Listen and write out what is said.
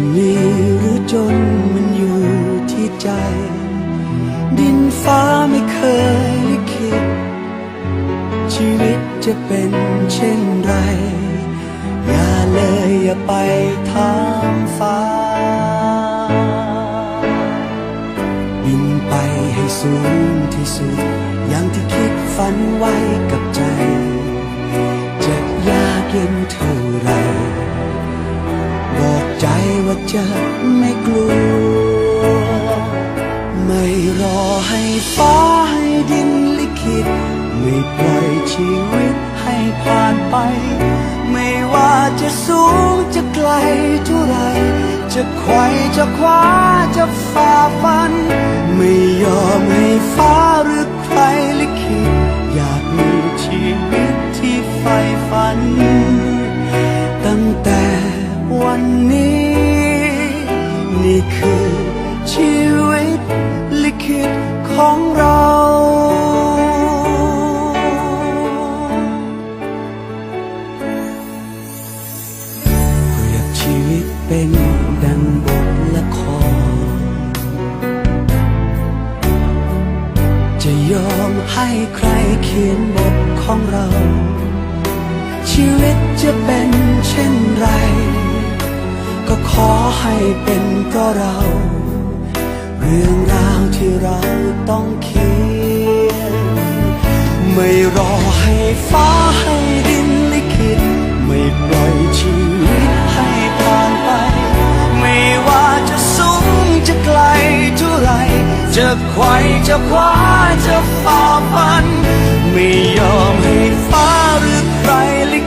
จะมีหรือจนมันอยู่ที่ใจ ดินฟ้าไม่เคยลิขิตชีวิตจะเป็นเช่นไร อย่าเลยอย่าไปถามฟ้า บินไปให้สูงที่สุด อย่างที่คิดฝันไว้กับใจ จะยากเย็นเท่า จะไม่กลัว ไม่รอให้ฟ้าให้ดินลิขิต ไม่ปล่อยชีวิตให้ผ่านไป ไม่ว่าจะสูงจะไกลเท่าไร จะไขว่จะคว้าจะฝ่าฟัน ไม่ เป็นดังบทละคร จะยอมให้ใครเขียนบทของเรา ชีวิตจะเป็นเช่นไร ก็ขอให้เป็นเพราะเรา เรื่องราวที่เราต้องเขียน ไม่รอให้ฟ้า จะไขว่จะคว้าจะฝ่าฟัน ไม่ยอมให้ฟ้าหรือใครลิ